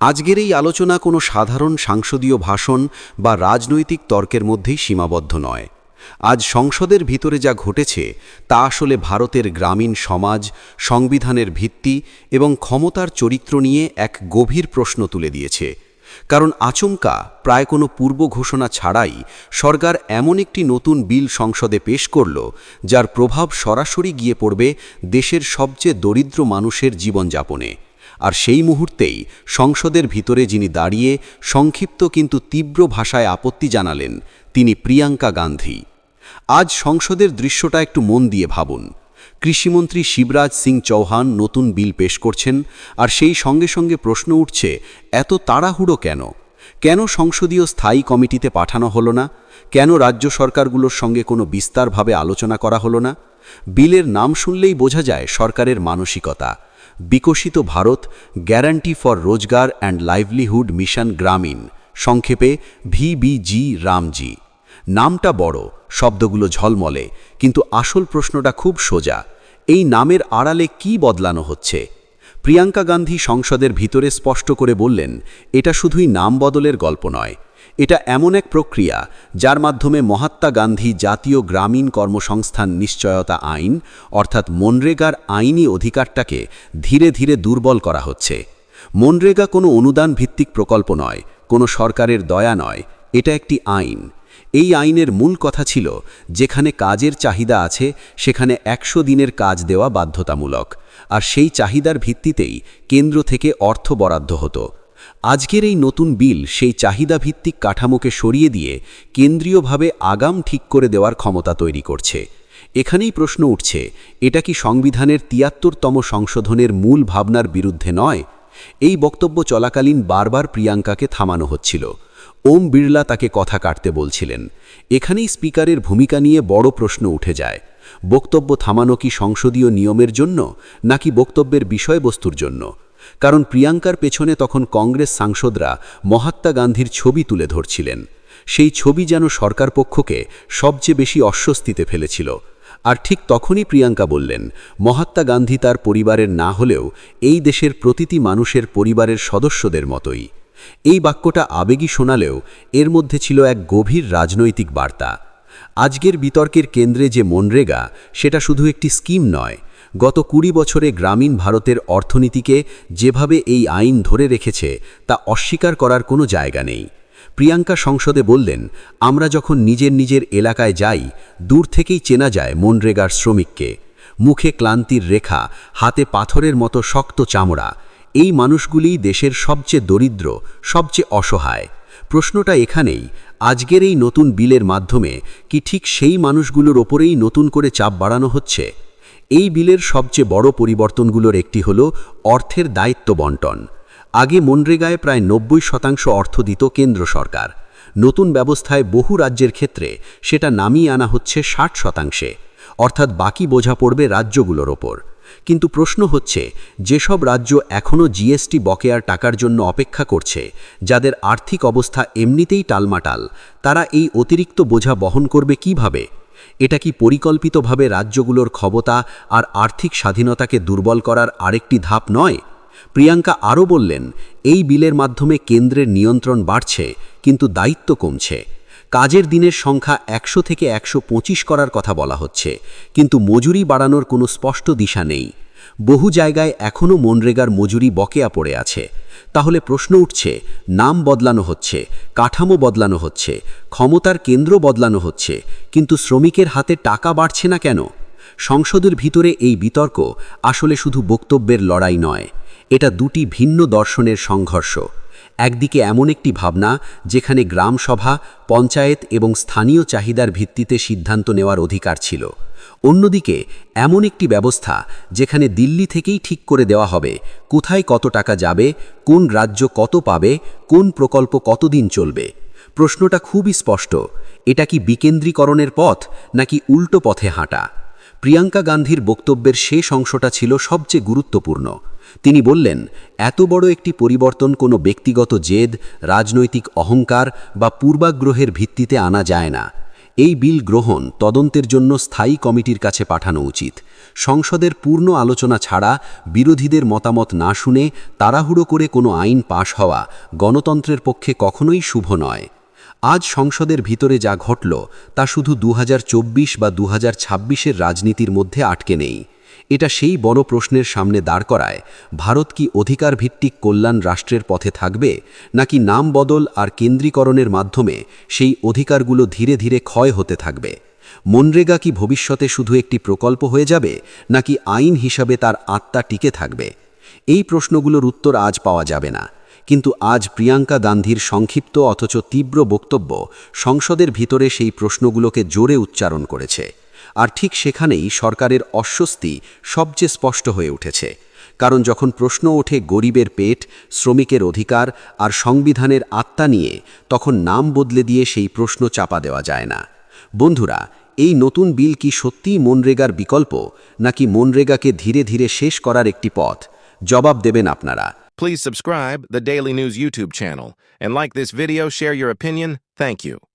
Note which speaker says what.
Speaker 1: আজকের এই আলোচনা কোনো সাধারণ সাংসদীয় ভাষণ বা রাজনৈতিক তর্কের মধ্যেই সীমাবদ্ধ নয়। আজ সংসদের ভিতরে যা ঘটেছে, তা আসলে ভারতের গ্রামীণ সমাজ, সংবিধানের ভিত্তি এবং ক্ষমতার চরিত্র নিয়ে এক গভীর প্রশ্ন তুলে দিয়েছে। কারণ আচমকা প্রায় কোনো পূর্ব ঘোষণা ছাড়াই সরকার এমন একটি নতুন বিল সংসদে পেশ করল, যার প্রভাব সরাসরি গিয়ে পড়বে দেশের সবচেয়ে দরিদ্র মানুষের জীবনযাপনে। আর সেই মুহূর্তেই সংসদের ভিতরে যিনি দাঁড়িয়ে সংক্ষিপ্ত কিন্তু তীব্র ভাষায় আপত্তি জানালেন, তিনি প্রিয়াঙ্কা গান্ধী। আজ সংসদের দৃশ্যটা একটু মন দিয়ে ভাবুন। কৃষিমন্ত্রী শিবরাজ সিং চৌহান নতুন বিল পেশ করছেন আর সেই সঙ্গে সঙ্গে প্রশ্ন উঠছে, এত তাড়াহুড়ো কেন? কেন সংসদীয় স্থায়ী কমিটিতে পাঠানো হলো না? কেন রাজ্য সরকারগুলোর সঙ্গে কোনো বিস্তারভাবে আলোচনা করা হলো না? বিলের নাম শুনলেই বোঝা যায় সরকারের মানসিকতা। Viksit Bharat, guarantee for Rozgar and livelihood mission Gramin, সংক্ষেপে ভিবিজি রামজি। নামটা বড়, শব্দগুলো ঝলমলে, কিন্তু আসল প্রশ্নটা খুব সোজা, এই নামের আড়ালে কি বদলানো হচ্ছে? প্রিয়াঙ্কা গান্ধী সংসদের ভিতরে স্পষ্ট করে বললেন, এটা শুধুই নাম বদলের গল্প নয় এটা এমন এক প্রক্রিয়া যার মাধ্যমে মহাত্মা গান্ধী জাতীয় গ্রামীণ কর্মসংস্থান নিশ্চয়তা আইন, অর্থাৎ মনরেগার আইনি অধিকারটাকে ধীরে ধীরে দুর্বল করা হচ্ছে। মনরেগা কোনো অনুদান ভিত্তিক প্রকল্প নয়, কোনো সরকারের দয়া নয়, এটা একটি আইন। এই আইনের মূল কথা ছিল যেখানে কাজের চাহিদা আছে, সেখানে একশো দিনের কাজ দেওয়া বাধ্যতামূলক। আর সেই চাহিদার ভিত্তিতেই কেন্দ্র থেকে অর্থ বরাদ্দ হতো। আজকের এই নতুন বিল সেই চাহিদা ভিত্তিক কাঠামোকে সরিয়ে দিয়ে কেন্দ্রীয়ভাবে আগাম ঠিক করে দেওয়ার ক্ষমতা তৈরি করছে। এখানেই প্রশ্ন উঠছে, এটা কি সংবিধানের তিয়াত্তরতম সংশোধনের মূল ভাবনার বিরুদ্ধে নয়? এই বক্তব্য চলাকালীন বারবার প্রিয়াঙ্কাকে থামানো হচ্ছিল। ওম বিড়লা তাকে কথা কাটতে বলছিলেন। এখানেই স্পিকারের ভূমিকা নিয়ে বড় প্রশ্ন উঠে যায়। বক্তব্য থামানো কি সংসদীয় নিয়মের জন্য, নাকি বক্তব্যের বিষয়বস্তুর জন্য? কারণ প্রিয়াঙ্কার পেছনে তখন কংগ্রেস সাংসদরা মহাত্মা গান্ধীর ছবি তুলে ধরছিলেন। সেই ছবি যেন সরকার পক্ষকে সবচেয়ে বেশি অস্বস্তিতে ফেলেছিল। আর ঠিক তখনই প্রিয়াঙ্কা বললেন, মহাত্মা গান্ধী তার পরিবারের না হলেও এই দেশের প্রতিটি মানুষের পরিবারের সদস্যদের মতোই। এই বাক্যটা আবেগী শোনালেও এর মধ্যে ছিল এক গভীর রাজনৈতিক বার্তা। আজকের বিতর্কের কেন্দ্রে যে মনরেগা, সেটা শুধু একটি স্কিম নয় গত কুড়ি বছরে গ্রামীণ ভারতের অর্থনীতিকে যেভাবে এই আইন ধরে রেখেছে, তা অস্বীকার করার কোনো জায়গা নেই। প্রিয়াঙ্কা সংসদে বললেন, আমরা যখন নিজের নিজের এলাকায় যাই, দূর থেকেই চেনা যায় মনরেগার শ্রমিককে। মুখে ক্লান্তির রেখা, হাতে পাথরের মতো শক্ত চামড়া। এই মানুষগুলিই দেশের সবচেয়ে দরিদ্র, সবচেয়ে অসহায়। প্রশ্নটা এখানেই, আজকের এই নতুন বিলের মাধ্যমে কি ঠিক সেই মানুষগুলোর ওপরেই নতুন করে চাপ বাড়ানো হচ্ছে? এই বিলের সবচেয়ে বড় পরিবর্তনগুলোর একটি হল অর্থের দায়িত্ব বন্টন। আগে মনরেগায় প্রায় নব্বই শতাংশ অর্থ দিত কেন্দ্র সরকার। নতুন ব্যবস্থায় বহু রাজ্যের ক্ষেত্রে সেটা নামিয়ে আনা হচ্ছে ষাট শতাংশে। অর্থাৎ বাকি বোঝা পড়বে রাজ্যগুলোর ওপর। কিন্তু প্রশ্ন হচ্ছে, যেসব রাজ্য এখনও জিএসটি বকেয়ার টাকার জন্য অপেক্ষা করছে, যাদের আর্থিক অবস্থা এমনিতেই টালমাটাল, তারা এই অতিরিক্ত বোঝা বহন করবে কীভাবে? এটা কি পরিকল্পিতভাবে রাজ্যগুলোর ক্ষমতা আর আর্থিক স্বাধীনতাকে দুর্বল করার আরেকটি ধাপ নয়? প্রিয়াঙ্কা আরও বললেন, এই বিলের মাধ্যমে কেন্দ্রের নিয়ন্ত্রণ বাড়ছে, কিন্তু দায়িত্ব কমছে। কাজের দিনের সংখ্যা একশো থেকে একশো পঁচিশ করার কথা বলা হচ্ছে, কিন্তু মজুরি বাড়ানোর কোনো স্পষ্ট দিশা নেই। বহু জায়গায় এখনও মনরেগার মজুরি বকেয়া পড়ে আছে। তাহলে প্রশ্ন উঠছে, নাম বদলানো হচ্ছে, কাঠামো বদলানো হচ্ছে, ক্ষমতার কেন্দ্র বদলানো হচ্ছে, কিন্তু শ্রমিকের হাতে টাকা বাড়ছে না কেন? সংসদের ভিতরে এই বিতর্ক আসলে শুধু বক্তব্যের লড়াই নয়, এটা দুটি ভিন্ন দর্শনের সংঘর্ষ। একদিকে এমন একটি ভাবনা যেখানে গ্রাম সভা পঞ্চায়েত এবং স্থানীয় চাহিদার ভিত্তিতে সিদ্ধান্ত নেওয়ার অধিকার ছিল। অন্যদিকে এমন একটি ব্যবস্থা যেখানে দিল্লি থেকেই ঠিক করে দেওয়া হবে, কোথায় কত টাকা যাবে, কোন রাজ্য কত পাবে, কোন প্রকল্প কতদিন চলবে। প্রশ্নটা খুবই স্পষ্ট, এটা কি বিকেন্দ্রীকরণের পথ নাকি উল্টো পথে হাঁটা? প্রিয়াঙ্কা গান্ধীর বক্তব্যের শেষ অংশটা ছিল সবচেয়ে গুরুত্বপূর্ণ। তিনি বললেন, এত বড় একটি পরিবর্তন কোনো ব্যক্তিগত জেদ, রাজনৈতিক অহংকার বা পূর্বাগ্রহের ভিত্তিতে আনা যায় না। এই বিল গ্রহণ তদন্তের জন্য স্থায়ী কমিটির কাছে পাঠানো উচিত। সংসদের পূর্ণ আলোচনা ছাড়া বিরোধীদের মতামত না শুনে তাড়াহুড়ো করে কোনো আইন পাশ হওয়া গণতন্ত্রের পক্ষে কখনোই শুভ নয়। আজ সংসদের ভিতরে যা ঘটল, তা শুধু দুহাজার চব্বিশ বা দু হাজার রাজনীতির মধ্যে আটকে নেই। এটা সেই বড় প্রশ্নের সামনে দাঁড় করায়, ভারত কি অধিকার ভিত্তিক কল্যাণ রাষ্ট্রের পথে থাকবে, নাকি নাম বদল আর কেন্দ্রীকরণের মাধ্যমে সেই অধিকারগুলো ধীরে ধীরে ক্ষয় হতে থাকবে? মনরেগা কি ভবিষ্যতে শুধু একটি প্রকল্প হয়ে যাবে, নাকি আইন হিসাবে তার আত্মা টিকে থাকবে? এই প্রশ্নগুলোর উত্তর আজ পাওয়া যাবে না। কিন্তু আজ প্রিয়াঙ্কা গান্ধীর সংক্ষিপ্ত অথচ তীব্র বক্তব্য সংসদের ভিতরে সেই প্রশ্নগুলোকে জোরে উচ্চারণ করেছে। আর ঠিক সেখানেই সরকারের অস্বস্তি সবচেয়ে স্পষ্ট হয়ে উঠেছে। কারণ যখন প্রশ্ন ওঠে গরিবের পেট, শ্রমিকের অধিকার আর সংবিধানের আত্মা নিয়ে, তখন নাম বদলে দিয়ে সেই প্রশ্ন চাপা দেওয়া যায় না। বন্ধুরা, এই নতুন বিল কি সত্যিই মনরেগার বিকল্প, নাকি মনরেগাকে ধীরে ধীরে শেষ করার একটি পথ? জবাব দেবেন আপনারা।
Speaker 2: Please subscribe the Daily News YouTube channel and like this video, share your opinion. Thank you.